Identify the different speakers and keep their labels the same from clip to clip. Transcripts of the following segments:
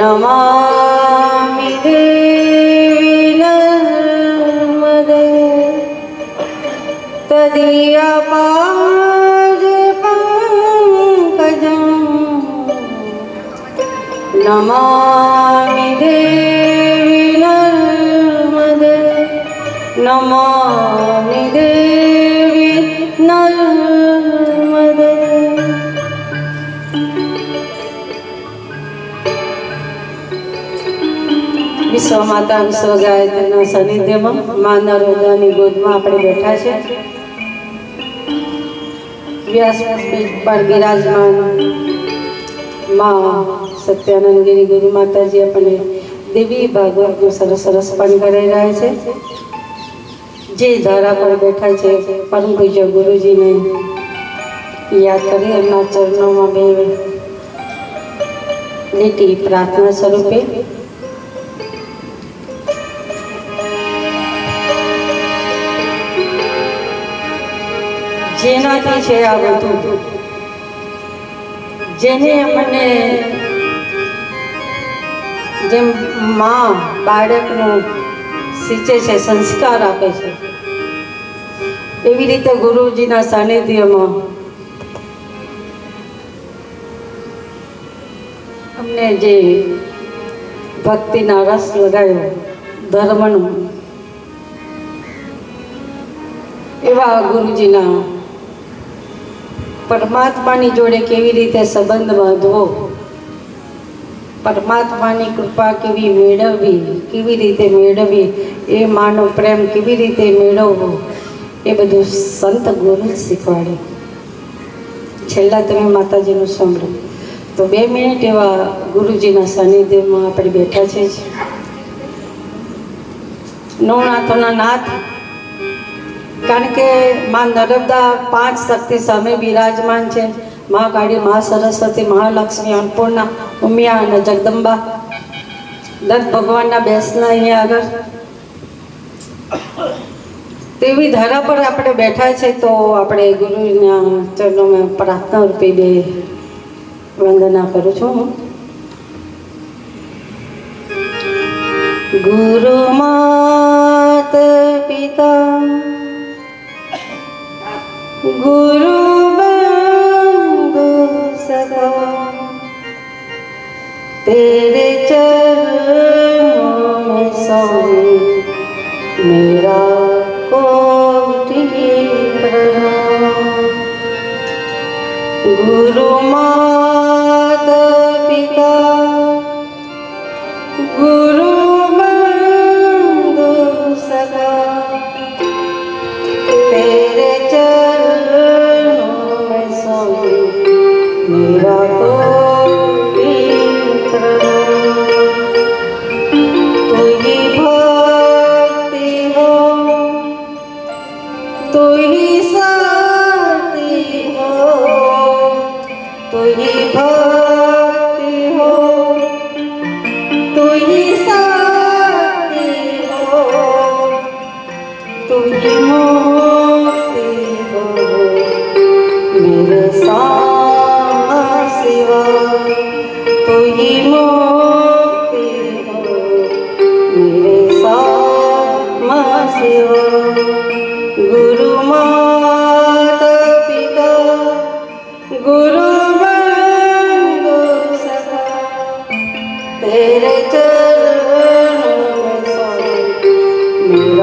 Speaker 1: નમામિ દેવી નર્મદે તદીયપાદ પંકજમ વિશ્વ સ્વગાયત્રીના સાનિધ્યમાં મા નરોદાની ગોદમાં આપણે બેઠા છે. વ્યાસપીઠ પર બિરાજમાન મા સત્યાનંદગીરી ગુરુ માતાજી આપણને દેવી ભાગવતનું સરસ સરસ પણ કરી રહ્યા છે. જે ધારા પર બેઠા છે, પરમ પૂજ્ય ગુરુજીને યાદ કરી એમના ચરણોમાં બે લીટી પ્રાર્થના સ્વરૂપે જેનાથી છે આ બધું. જેને મને જેમ મા બાળકનું સિંચે છે, સંસ્કાર આપે છે, એવી રીતે ગુરુજીના સાનિધ્યમાં અમને જે ભક્તિના રસ લગાવ્યો ધર્મનું, એવા ગુરુજીના પરમાત્માની જોડે કેવી રીતે સંબંધ બાંધવો? પરમાત્માની કૃપા કેવી મેળવવી? કેવી રીતે મેળવવી એ માનો પ્રેમ કેવી રીતે મેળવવો? એ બધું સંત ગુરુ જ શીખવાડે. છેલ્લા તમે માતાજીનું સાંભળો તો બે મિનિટ એવા ગુરુજીના સાનિધ્યમાં આપણે બેઠા છે નો નાથોના નાથ કારણ કે માં નર્મદા પાંચ શક્તિ સામે બિરાજમાન છે. મહાકાળી મહા સરસ્વતી, મહાલક્ષ્મી, અન્નપૂર્ણા, ઉમિયા અને જગદંબા. દત્ત ભગવાનના બેસના અહીંયા આગળ. તેવી ધારા પર આપણે બેઠા છે તો આપણે ગુરુના ચરણોમાં પ્રાર્થના રૂપે બે વંદના કરું છું હું. ગુરુ માત પિતા ગુરુ બંગુ સકો તેરે ચરણો મેં સોએ મેરા કોટી પ્રણામ. ગુરુ મા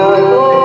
Speaker 1: Oh,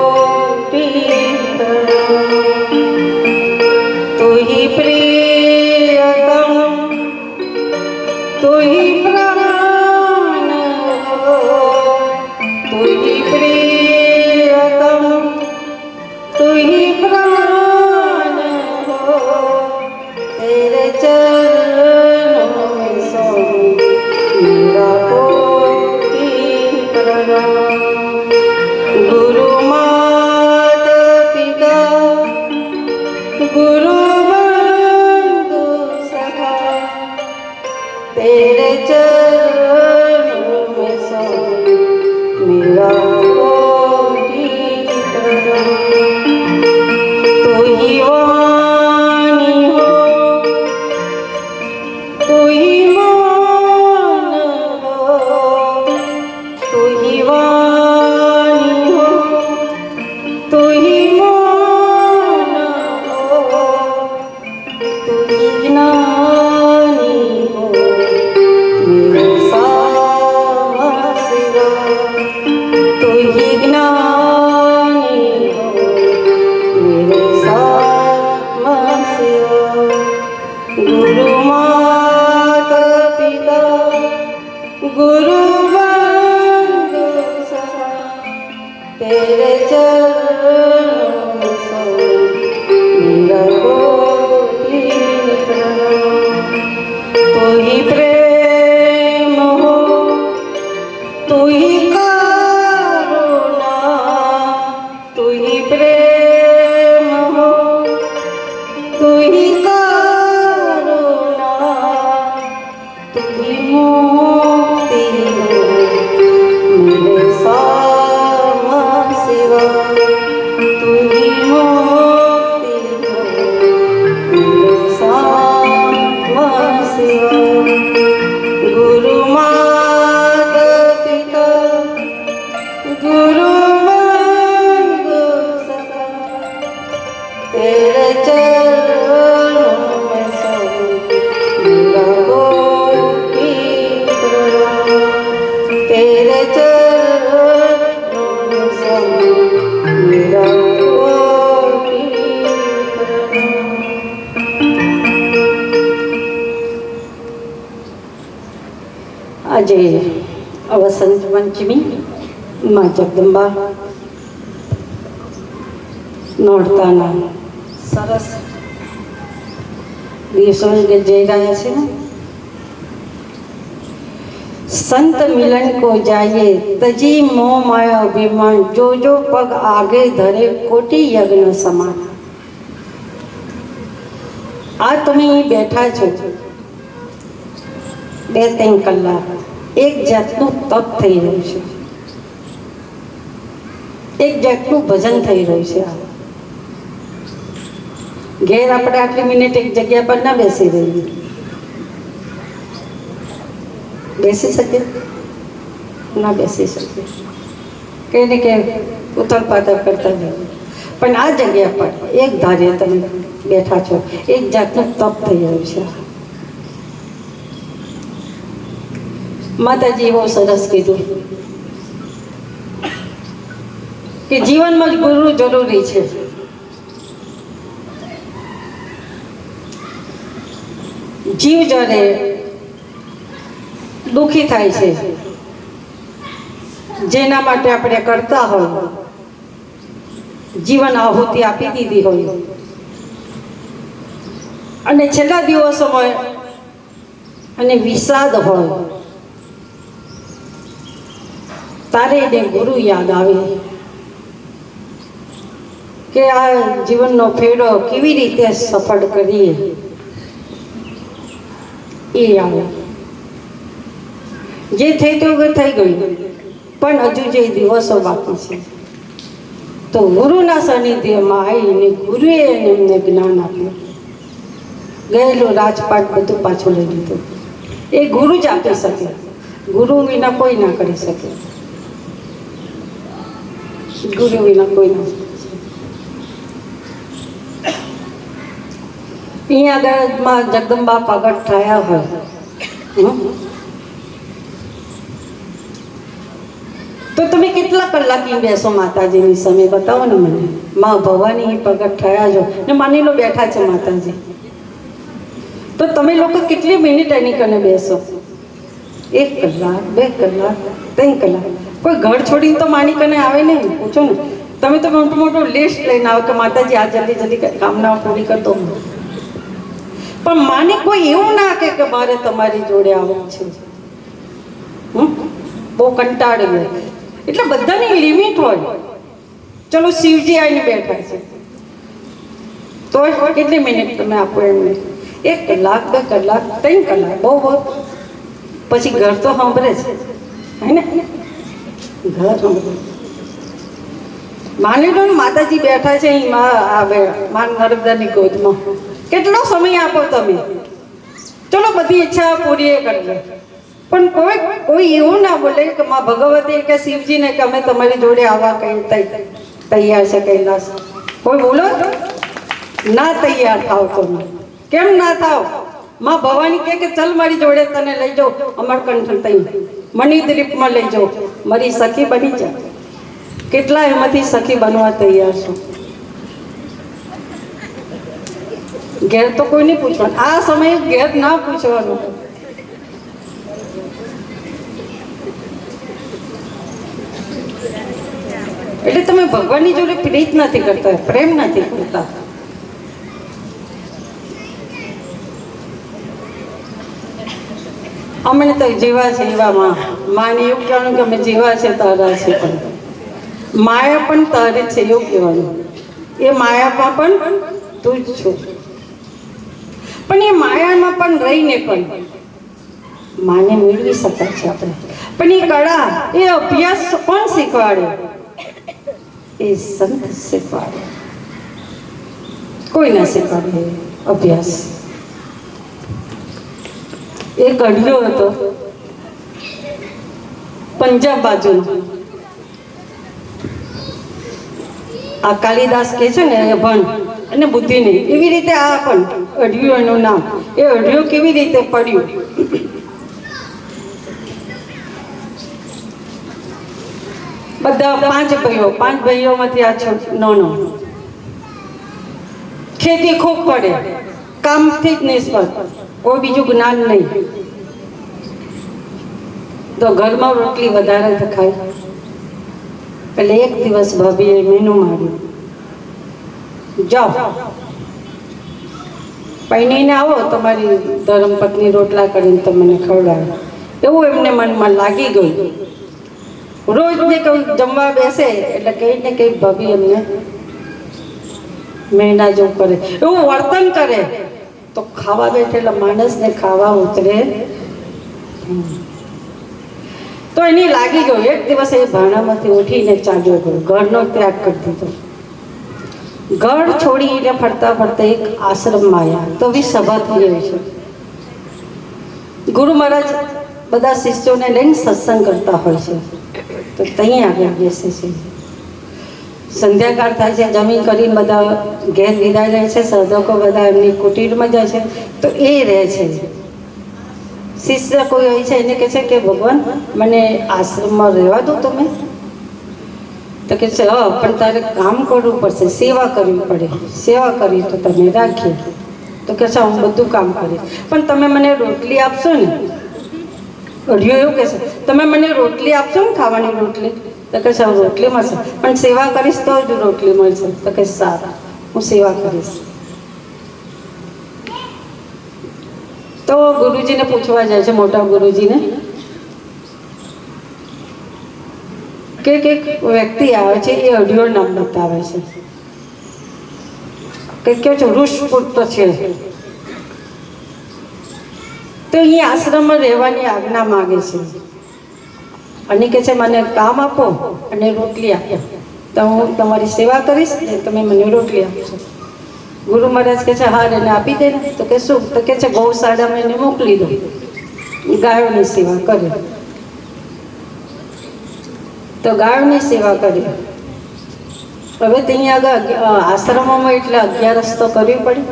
Speaker 1: આજે વસંત પંચમી માં જગદંબા નોરતાના સરસ દિવસો કે જઈ રહ્યા છે ને સંત મિલન કો જાઈએ તજી મોહ માયા અભિમાન જો જો પગ આગે ધરે કોટી યજ્ઞ સમાન આ તમે અહીં બેઠા છો બે ત્રણ કલાક એક જાતનું તપ થઈ રહ્યું છે. એક જાતનું ભજન થઈ રહ્યું છે. ઘેર આપણે આટલી મિનિટ એક જગ્યા પર ના બેસી રહીએ. બેસી શકીએ? ના બેસી શકીએ. કે ને કે ઉથલ પાથલ કરતા જઈએ. પણ આ જગ્યા પર એક ધારે તમે બેઠા છો. એક જાતનું તપ થઈ રહ્યું છે. માતાજી બહુ સરસ કીધું કે જીવનમાં જ ગુરુ જરૂરી છે. જીવ જ્યારે દુઃખી થાય છે, જેના માટે આપણે કરતા હોય, જીવન આહુતિ આપી દીધી હોય. અને છેલ્લા દિવસોમાં અને વિષાદ હોય. તારે એને ગુરુ યાદ આવે. કે આ જીવનનો ફેરો કેવી રીતે સફળ કરીએ? એ આવે. જે થઈ તો થઈ ગયું, પણ હજુ જે દિવસો બાકી છે. તો ગુરુના સાનિધ્યમાં આવીને ગુરુએ એમને જ્ઞાન આપ્યું. ગયેલું રાજપાટ બધું પાછું લઈ લીધું. એ ગુરુ જ આપી શકે. ગુરુ વિના કોઈ ના કરી શકે. ગુરુ વિના કોઈ અહીંયા આગળમાં જગદંબા પ્રગટ થયા હોય તો તમે કેટલા કલાક અહીં બેસો માતાજીની સમય બતાવો ને મને? મા ભવાની અહીં પ્રગટ થયા છો ને માની લો બેઠા છે માતાજી. તો તમે લોકો કેટલી મિનિટ એની કને બેસો? એક કલાક, બે કલાક, ત્રણ કલાક. કોઈ ઘર છોડીને તો માની કને આવે નહીં, પૂછો ને. તમે તો મોટું મોટું લિસ્ટ લઈને આવો કે માતાજી આ જલ્દી જલ્દી કામના પૂરી કરતો પણ માને કોઈ એવું ના કે કે મારે તમારી જોડે આવવું છે? બહુ કંટાળી ગયો એટલે બધાની લિમિટ હોય. ચલો શિવજી આવીને બેઠા છે. તો કેટલી મિનિટ તમે આપો એમને? એક કલાક, બે કલાક, ત્રણ કલાક, બહુ બહુ પછી ઘર તો સાંભળે છે હે ને? માની લો માતાજી બેઠા છે આવે મા નર્મદાની ગોદમાં. કેટલો સમય આપો તમે? ચલો બધી ઈચ્છા પૂરી કરજો પણ કોઈ કોઈ એવું ના બોલે કે માં ભગવતી કે શિવજીને કે અમે તમારી જોડે આવવા કઈ તૈયાર છે કૈલાસ કોઈ બોલો? ના તૈયાર થાવ તમે. કેમ ના થાવ? માં ભવાની કે ચલ મારી જોડે તને લઈ જાઉં અમરકંઠ તઈ. મણિદ્વીપમાં લઈ લેજો મારી સખી બની જા. કેટલા એમાંથી સખી બનવા તૈયાર છો? ઘેર તો કોઈ નહીં પૂછવાનું. આ સમયે ઘેર ના પૂછવાનું. એટલે તમે ભગવાનની જોડે પ્રીત નથી કરતા, પ્રેમ નથી કરતા. અમે તો જીવા છે એવામાં માને એવું કહેવાનું કે અમે જીવા છે તારા છે પણ. માયા પણ તારે છે એવું કહેવાનું. એ માયામાં પણ તું જ છો. પણ એ માયામાં પણ રહીને પણ માને મેળવી શકાય છે આપણે. પણ એ કળા, એ અભ્યાસ કોણ શીખવાડે? એ સંત શીખવાડે. કોઈ ના શીખવાડે અભ્યાસ. એક અડિયો હતો. પંજાબ બાજુનો. આ કાલિદાસ કે છે ને, એ ભણ. અને બુદ્ધિ નહીં એવી રીતે આ પણ અઢિયું એનું નામ. એ અઢિયું કેવી રીતે પડ્યું? બધા પાંચ ભાઈઓ, પાંચ ભાઈઓમાંથી આ છોટ નાનો. ખેતી ખૂબ પડે. કામથી જ નિષ્ફળ. કોઈ બીજું જ્ઞાન નહીં. તો ઘરમાં રોટલી વધારે ખાય એટલે એક દિવસ ભાભીએ મેનુ માર્યું. જાઓ. પૈણીને આવો, તમારી ધર્મપત્ની રોટલા કરીને તમને ખવડાવે. એવું એમને મનમાં લાગી ગયું. રોજ ને કોઈ જમવા બેસે, એટલે કંઈ ને કંઈ ભાભી એમને મહિના જેવું કરે. એવું વર્તન કરે. તો ખાવા બેઠેલા માણસને ખાવા ઉતરે. તો એની લાગી ગયું. એક દિવસ એ ભાણામાંથી ઉઠીને ચાલ્યો ગયો. ઘરનો ત્યાગ કરી દીધો. ઘર છોડીને ફરતા ફરતા એક આશ્રમમાં આવ્યા તો બી સભા થઈ રહી છે. ગુરુ મહારાજ બધા શિષ્યોને લઈને સત્સંગ કરતા હોય છે. તો ત્યાં આગળ બેસે છે. સંધ્યાકાળ થાય છે, જમીન કરીને બધા ઘેર વિદાય જાય છે સાધકો બધા એમની કુટીરમાં જાય છે, તો એ રહે છે. શિષ્ય કોઈ હોય છે, એને કહે છે કે, ભગવાન, મને આશ્રમમાં રહેવા દો તમે. તો કે છે, હા, પણ તારે કામ કરવું પડશે, સેવા કરવી પડે. સેવા કરી તો તમે રાખીએ. તો કે છે, હું બધું કામ કરીશ. પણ તમે મને રોટલી આપશો ને? અઢિયો એવું કહેશે તમે મને રોટલી આપશો ને ખાવાની રોટલી? તો કે છે રોટલી મળશે. પણ સેવા કરીશ તો જ રોટલી મળશે. તો કે સારા, હું સેવા કરીશ. તો ગુરુજીને પૂછવા જાય છે, મોટા ગુરુજીને, કે કે વ્યક્તિ આવે છે, એ અઢિયો નામ બતાવે છે. કે કે છે, ઋષપુત્ર છે. તો અહીં આશ્રમમાં રહેવાની આજ્ઞા માગે છે. અને કે છે, મને કામ આપો અને રોટલી આપો. તો હું તમારી સેવા કરીશ ને તમે મને રોટલી આપશો. ગુરુ મહારાજ કે છે હા એને આપી દે. ને તો કે શું? તો કે છે ગૌશાળામાં એને મોકલી દો. ગાયોની સેવા કરે. તો ગાયોની સેવા કરી. હવે ત્યાં આગળ આશ્રમોમાં એટલે અગિયારસ તો કરવી પડે.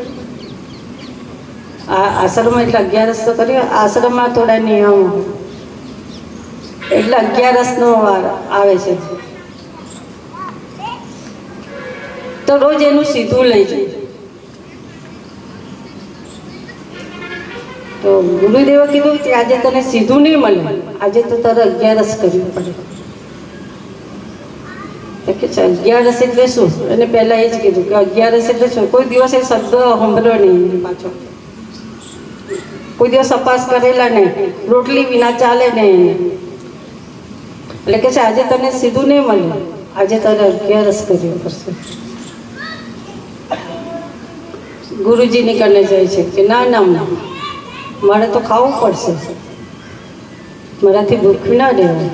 Speaker 1: આ આશ્રમમાં એટલે અગિયારસ તો કરવી આશ્રમમાં થોડા નિયમો. એટલે અગિયારસનો વાર આવે છે. તો રોજ એનું સીધું લઈ જાય. તો ગુરુદેવે કીધું કે આજે તને સીધું નહીં મળે. આજે તો તારે અગિયારસ કરવી પડે. કે અગિયારસ એટલે શું? અને પહેલાં એ જ કીધું કે અગિયારસ એટલે શું? કોઈ દિવસ એ શબ્દ સાંભળ્યો નહીં પાછો. કોઈ દિવસ અપાસ કરેલા નહીં. રોટલી વિના ચાલે નહીં એટલે કે છે, આજે તને સીધું નહીં મળ્યું. આજે તને અગિયારસ કર્યું પડશે ગુરુજીની કને જાય છે કે ના ના ના. મારે તો ખાવું પડશે. મારાથી ભૂખ ના રહેવાય.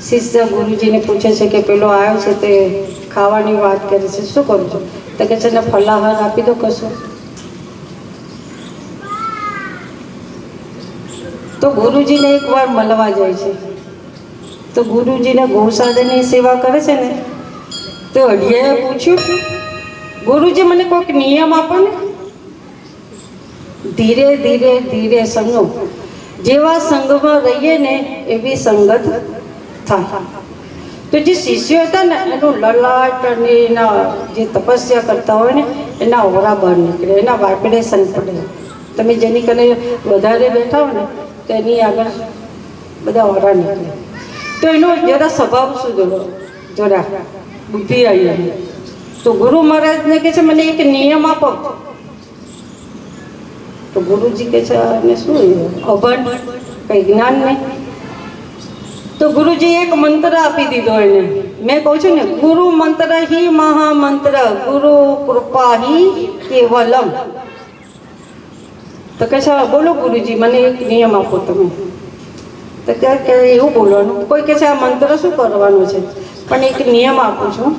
Speaker 1: શિષ્ય ગુરુજીને પૂછે છે કે પેલો આવ્યો છે તે ખાવાની વાત કરે છે, શું કરું છું? તો કે છે, ને ફલાહાર આપી દો કશું. તો ગુરુજીને એકવાર મળવા જાય છે. તો ગુરુજીને ગૌસાધનની સેવા કરે છે ને, તો અઢિયાએ પૂછ્યું ગુરુજી, મને કોઈક નિયમ આપો ને. ધીરે ધીરે ધીરે સંગો જેવા સંઘમાં રહીએ ને એવી સંગત થાય. તો જે શિષ્યો હતા ને, એનું લલાટ અને એના જે તપસ્યા કરતા હોય ને, એના ઓરા બહાર નીકળે, એના વાઇબ્રેશન પડે. તમે જેની કને વધારે બેઠા હો ને તો એની આગળ બધા ઓરા નીકળે. તો એનો જરા સ્વભાવ શું જોડો જરા બુદ્ધિ આવી એની. તો ગુરુ મહારાજને કહે છે, મને એક નિયમ આપો. તો ગુરુજી કહે છે અને શું અભણ? કંઈ જ્ઞાન નહીં. તો ગુરુજી એક મંત્ર આપી દીધો એને. મેં કહું છું ને, ગુરુ મંત્ર હિ મહામંત્ર, ગુરુ કૃપા હિ કેવલમ. તો કે છે બોલો ગુરુજી, મને એક નિયમ આપો તમે. તો કે એવું બોલવાનું. કોઈ કે છે આ મંત્ર શું કરવાનું છે? પણ એક નિયમ આપું છું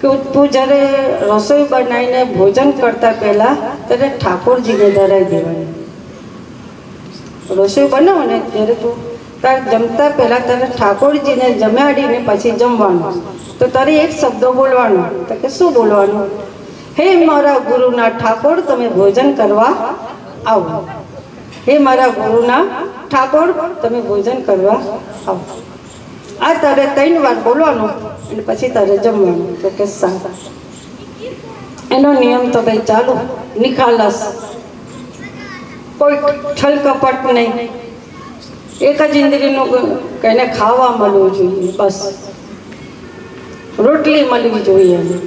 Speaker 1: કે તું જ્યારે રસોઈ બનાવીને ભોજન કરતા પહેલાં ત્યારે ઠાકોરજીને ધરાવી દેવાની. રસોઈ બનાવો ને ત્યારે તું તાર જમતા પહેલાં તારે ઠાકોરજીને જમાડીને પછી જમવાનું. તો તારે એક શબ્દ બોલવાનો. તો કે શું બોલવાનું? હે મારા ગુરુના ઠાકોર, તમે ભોજન કરવા આવો. હે મારા ગુરુના, ઠાકોર, તમે ભોજન કરવા આવો. આ તારે ત્રણ વાર બોલવાનું અને પછી તારે જમવાનું, તો કે સારા. એનો નિયમ તો ભાઈ ચાલુ, નિખાલસ. કોઈ છલ કપટ નહીં. એક જ ઇન્દ્રિયનું કહીને ખાવા મળવું જોઈએ, બસ. રોટલી મળવી જોઈએ એને.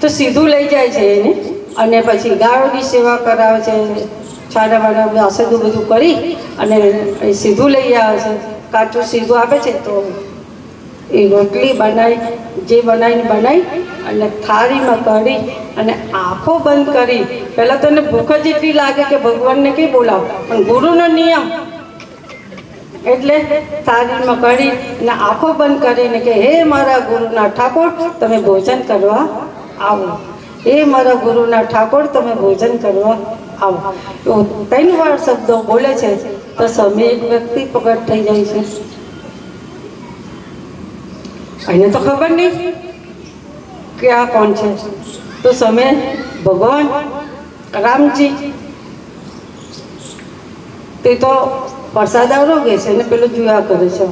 Speaker 1: તો સીધું લઈ જાય છે એને, અને પછી ગાયોની સેવા કરાવે છે છાડા વાડા અસદું બધું કરી અને સીધું લઈ આવે છે. કાચું સીધું આપે છે તો એ રોટલી બનાવી જે બનાવીને બનાવી અને થાળીમાં કરી અને આંખો બંધ કરી. પહેલાં તો એને ભૂખ જ એટલી લાગે કે ભગવાનને કંઈ બોલાવો? પણ ગુરુનો નિયમ. એટલે થાળીમાં કરી અને આંખો બંધ કરીને કે, હે મારા ગુરુના ઠાકોર, તમે ભોજન કરવા આવો. હે મારા ગુરુના ઠાકોર, તમે ભોજન કરવા તો ત્રણ વાર શબ્દો બોલે છે? તો સમય એક વ્યક્તિ પ્રગટ થઈ જાય છે. એને તો ખબર નહીં કે આ કોણ છે. તો સમય ભગવાન રામજી, તે તો પ્રસાદ આરોગે છે અને પેલું જોયા કરે છે.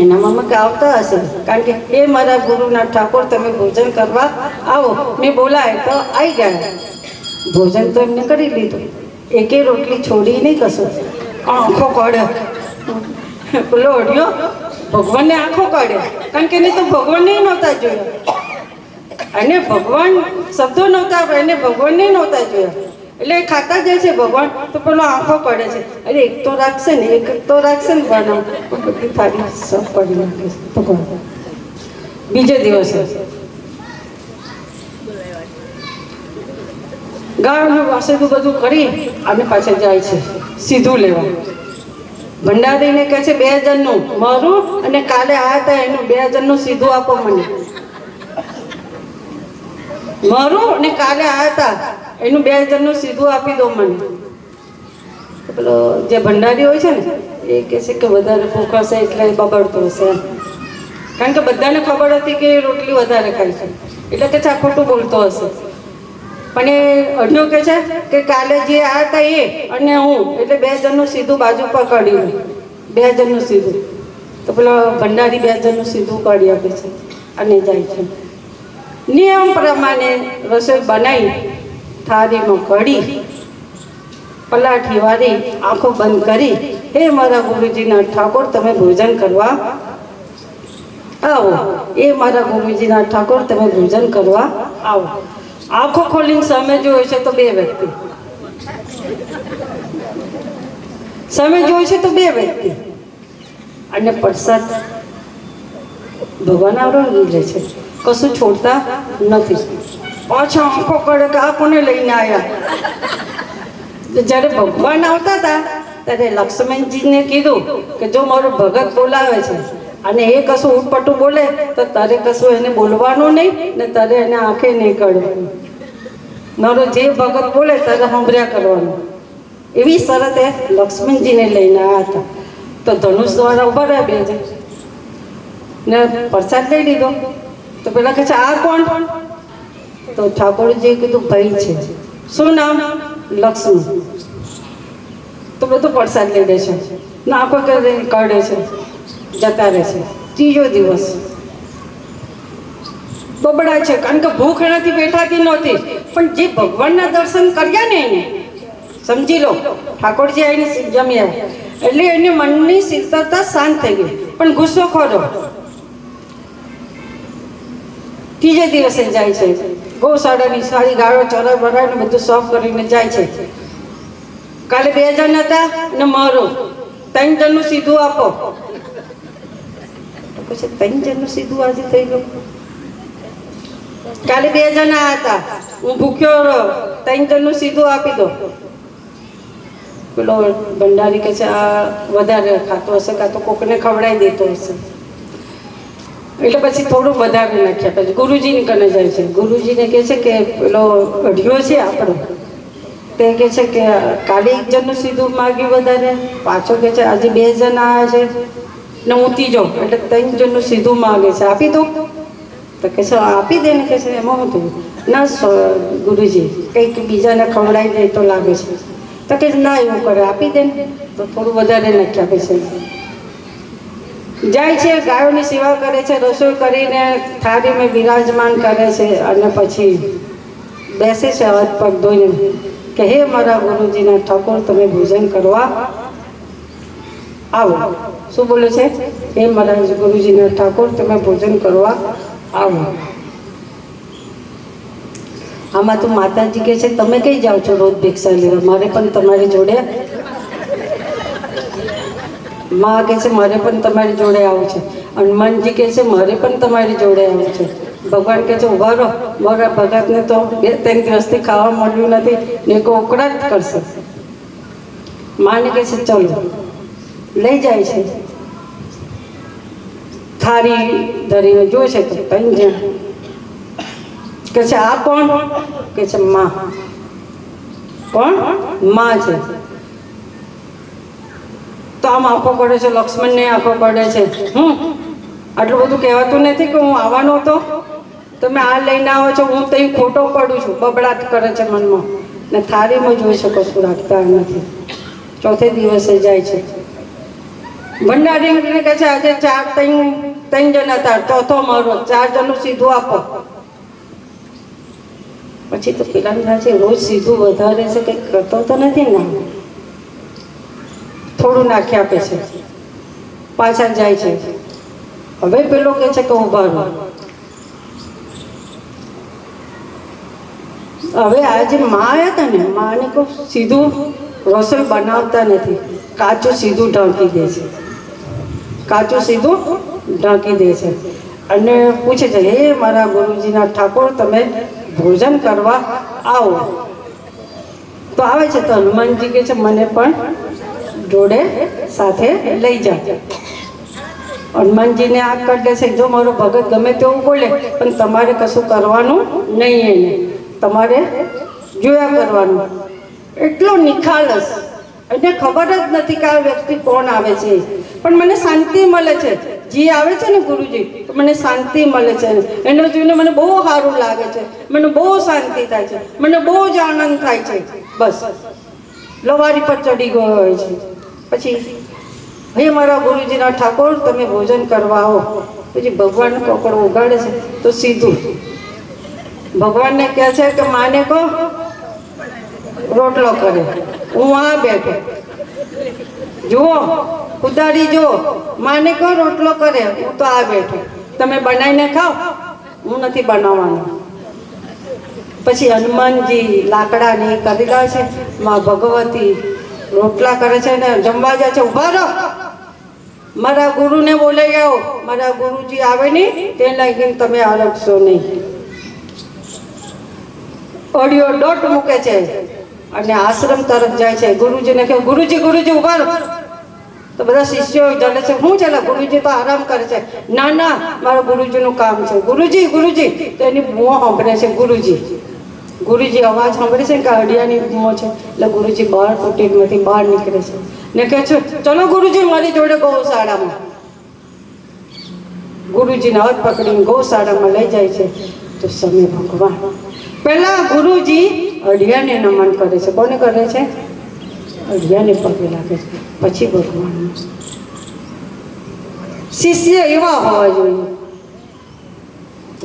Speaker 1: એના મામા કે આવતા હશે. કારણ કે એ મારા ગુરુના ઠાકોર, તમે ભોજન કરવા આવો. મેં બોલાય તો આવી ગયા. ભોજન તો એમને કરી લીધું એકે રોટલી છોડી નહીં કશું. આંખો કાઢે પેલો અડ્યો ભગવાનને આંખો કાઢે કારણ કે એને તો ભગવાનને નહોતા જોયા. અને ભગવાન શબ્દો નહોતા એને ભગવાનને નહોતા જોયા. એટલે ખાતા જાય છે ભગવાન, તો પેલો આંખો પડે છે. અરે, એક તો રાખશે ને, એક તો રાખશે ને બનાવ બધી થાળી સફ ભગવાન. બીજે દિવસે. ગાળનું વાસેદું બધું કરી અને પાછળ જાય છે, સીધું લેવા. ભંડારીને કહે છે, બે હજારનું મારું અને કાલે આ એનું બે હજારનું સીધું આપો મને. મારું અને કાલે આ હતા એનું બે હજારનું સીધું આપી દો મને. પેલો જે ભંડારી હોય છે ને, એ કહે છે કે વધારે હશે એટલે બગડતો હશે કારણ કે બધાને ખબર હતી કે રોટલી વધારે ખાય છે. એટલે કે ખોટું બોલતો હશે. પણ એ અઢિયો કે છે કે કાલે જે આ હતા એ અને હું, એટલે બે જણનું સીધું બાજુ પર કાઢ્યું બે જણનું સીધું. તો પેલો ભંડારી બે જણનું સીધું કાઢી આપે છે અને જાય છે. નિયમ પ્રમાણે રસોઈ બનાવી, થાળીમાં કઢી પલાઠી વાળી આંખો બંધ કરી, હે મારા ગુરુજીના ઠાકોર, તમે ભોજન કરવા આવો. એ મારા ગુરુજીના ઠાકોર, તમે ભોજન કરવા આવો. આંખો ખોલીને સામે જોયે છે તો બે વ્યક્તિ. સામે જોયે છે તો બે વ્યક્તિ. અને પ્રસાદ ભગવાન આવરણ લે છે. કશું છોડતા નથી. પાછા આંખો કરે કે આ કોને લઈને આવ્યા જ્યારે ભગવાન આવતા હતા, ત્યારે લક્ષ્મણજીને કીધું કે જો મારું ભગત બોલાવે છે અને એ કશું ઉટપટું બોલે, તો તારે કશું એને બોલવાનું નહીં, ને તારે એને આંખે નહીં કાઢવાનું. મારો જે ભગત બોલે, તારે સાંભળ્યા કરવાનું. એવી શરત એ લક્ષ્મણજીને લઈને આવ્યા હતા. તો ધનુષ દ્વારા ઊભા રહ્યા બે જણ. ને પ્રસાદ લઈ લીધો. તો પેલા કહે છે, આ કોણ? તો ઠાકોરજીએ કીધું, ભાઈ છે. શું નામ? લક્ષ્મણ. તો બધું પ્રસાદ લઈ દે છે. ના નાખો કરે છે. જતા રહે છે. ત્રીજો દિવસ. બબડા છે, કારણ કે ભૂખ એનાથી બેઠાતી નહોતી. પણ જે ભગવાનના દર્શન કર્યા ને એને, સમજી લો, ઠાકોરજી આવીને જમ્યા એટલે એને મનની શીતળતા શાંત થઈ ગઈ. પણ ગુસ્સો ખોરો ત્રીજે દિવસે જાય છે. ગૌશાળાની સારી ગાળો, ચરાઈ ને બધું સોફ કરીને જાય છે. કાલે બે જણ હતા ને મારો. ત્રણ જણનું સીધું આપો. પછી ત્રણ જણનું સીધું આજે થઈ ગયું. કાલે બે જણા હતા. હું ભૂખ્યો રહ્યો. ત્રણ જણનું સીધું આપી દો. પેલો ભંડારી કે છે, આ વધારે ખાતો હશે કાં તો કોકને ખવડાવી દેતો હશે. એટલે પછી થોડું વધારે નાખ્યા. પછી ગુરુજીને કને જાય છે. ગુરુજીને કહે છે કે, પેલો અઢિયો છે આપણો. તે કહે છે કે, કાલે એક જણનું સીધું માગ્યું વધારે. પાછો કહે છે, આજે બે જણ આવ્યા છે. ને હું જાઉં. એટલે ત્રણ જણનું સીધું માગે છે. આપી દો તો કે છે આપી દે ને. કે છે એમાં હું તું ના ગુરુજી, કંઈક બીજાને ખવડાવી દે તો લાગે છે. તો કે, ના, એવું કરે, આપી દે ને. તો થોડું વધારે નાખી આપે છે જાય છે, ગાયોની સેવા કરે છે, રસોઈ કરીને થાળીમાં બિરાજમાન કરે છે અને પછી બેસે છે હાથ પગ ધોઈને. કે, હે મારા ગુરુજીના ઠાકોર, તમે ભોજન કરવા આવો. શું બોલે છે? એ મહારાજ ગુરુજીના ઠાકોર, તમે ભોજન કરવા આવો. આમાં તો માતાજી કહે છે, તમે કઈ જાઓ છો રોજ ભિક્ષા લેવા? મારે પણ તમારી જોડે માં કહે છે, મારે પણ તમારી જોડે આવું છે. હનુમાનજી કહે છે, મારે પણ તમારી જોડે આવું છે. ભગવાન કહે છે, ઊભા રહો. મારા ભગતને તો બે ત્રણ દિવસથી ખાવા મળ્યું નથી ને ઉકળા જ કરશે. માને કહે છે, ચલો. લઈ જાય છે. થાળી ધરીને જોશે તો કઈ કે છે, આ કોણ? કે છે, માં. કોણ? માં છે. તો આમ આંખો પડે છે, લક્ષ્મણને આંખો પડે છે. હું આટલું બધું કહેવાતું નથી કે હું આવવાનો હતો. તમે આ લઈને આવો છો, હું ત્યાં ખોટો પડું છું. બબડાટ કરે છે મનમાં. ને થારીમાં જોઈ શકો છો, રાખતા નથી. ચોથે દિવસે જાય છે. ભંડારી કહે છે, આજે ચાર ત્રણ ત્રણ જણ હતા ચોથો મારો, ચાર જણનું સીધું આપો. પછી તો પેલા છે રોજ સીધું વધારે છે કંઈક કરતો તો નથી ને. થોડું નાખી આપે છે. પાછા જાય છે. હવે પેલો કહે છે કે ઊભા રહો. હવે આ જે માં હતા ને, માને કહું સીધું રસોઈ બનાવતા નથી. કાચું સીધું ઢાંકી દે છે. કાચું સીધું ઢાંકી દે છે. અને પૂછે છે, હે મારા ગુરુજીના ઠાકોર, તમે ભોજન કરવા આવો. તો આવે છે તો હનુમાનજી કહે છે, મને પણ જોડે સાથે લઈ જાય હનુમાનજીને આ કરી દેશે જો મારો ભગત ગમે તેવું બોલે, પણ તમારે કશું કરવાનું નહીં એને. તમારે જોયા કરવાનું. એટલો નિખાલસ એને ખબર જ નથી કે આ વ્યક્તિ કોણ આવે છે. પણ મને શાંતિ મળે છે. જે આવે છે ને ગુરુજી, તો મને શાંતિ મળે છે. એને જોઈને મને બહુ સારું લાગે છે. મને બહુ શાંતિ થાય છે. મને બહુ જ આનંદ થાય છે. બસ. લવારી પર ચડી ગયો હોય છે. પછી, હે મારા ગુરુજીના ઠાકોર, તમે ભોજન કરવા આવો. પછી ભગવાન કોકડ ઉગાડે છે. તો સીધું. ભગવાનને કહે છે કે, માને કહો, રોટલો કરે. હું આ બેઠો. જુઓ ઉદારી જુઓ. માને કહો રોટલો કરે, હું તો આ બેઠો. તમે બનાવીને ખાઓ. હું નથી બનાવવાનો. પછી હનુમાનજી લાકડાની કરેલા છે, માં ભગવતી રોટલા કરે છે ને, જમવા જાય છે ઊભા રહો. મારા ગુરુને બોલાઈ આવો મારા ગુરુજી આવે નહીં, તે લાગીને તમે અડકશો નહીં. ઓડિયો ડોટ મૂકે છે. અને આશ્રમ તરફ જાય છે. ગુરુજીને કહે, ગુરુજી ગુરુજી, ઊભા તો બધા શિષ્યો જડે છે શું છે ગુરુજી તો આરામ કરે છે. ના ના, મારા ગુરુજીનું કામ છે. ગુરુજી ગુરુજી. તો એની બુઓ સાંભળે છે, ગુરુજી. ગુરુજી અવાજ સાંભળે છે કે અડિયાની બુઓ છે? એટલે ગુરુજી બહાર કુટીરમાંથી બહાર નીકળે છે. ને કહે છે, ચલો ગુરુજી, મારી જોડે ગૌશાળામાં. ગુરુજીને હાથ પકડીને ગૌશાળામાં લઈ જાય છે. તો સમય ભગવાન, પહેલા ગુરુજી અડિયાને નમન કરે છે. કોને કરે છે? અડિયાને પગે લાગે છે. પછી ભગવાન શિષ્ય એવા હોવા જોઈએ.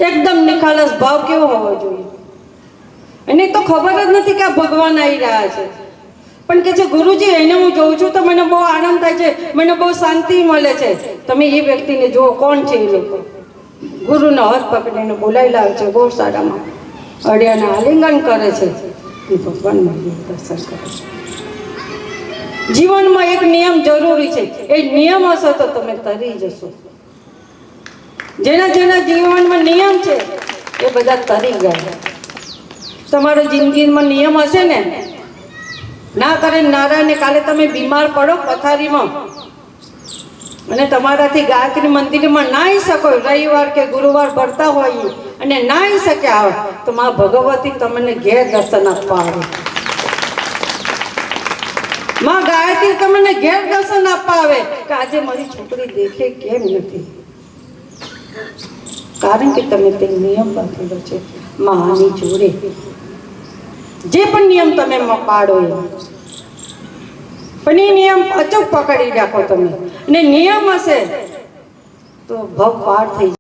Speaker 1: એકદમ નિખાલસ ભાવ કેવો હોવો જોઈએ? એને તો ખબર જ નથી કે આ ભગવાન આવી રહ્યા છે. પણ કે છે ગુરુજી, એને હું જોઉં છું તો મને બહુ આનંદ થાય છે. મને બહુ શાંતિ મળે છે. તમે એ વ્યક્તિને જુઓ, કોણ છે એ લોકો? ગુરુનો હાથ પકડીને બોલાવી લાવે છે ગૌશાળામાં અડિયાના આલિંગન કરે છે. એ ભગવાન મંદિર દર્શન કરે છે. જીવનમાં એક નિયમ જરૂરી છે. એ નિયમ હશે તો તમે તરી જશો. જેના જેના જીવનમાં નિયમ છે, એ બધા તરી ગયા. તમારો જિંદગીમાં નિયમ હશે ને? ના કરે નારાયણ કાલે તમે બીમાર પડો પથારીમાં. અને તમારાથી ગાયત્રી મંદિરમાં નાહી શકો. રવિવાર કે ગુરુવાર ભરતા હોય અને નાહી શકે આવે, તો મા ભગવતી તમને ઘેર દર્શન આપવા આવે માં ગાયત્રી તમને ઘેર દર્શન આપવા આવે કે આજે મારી છોકરી દેખે કેમ નથી? કારણ કે તમે તે નિયમ બાંધેલો છે. માની જોડે. જે પણ નિયમ તમે પાડો એ. પણ એ નિયમ અચૂક પકડી રાખો તમે. અને નિયમ હશે તો ભવ પાર થઈ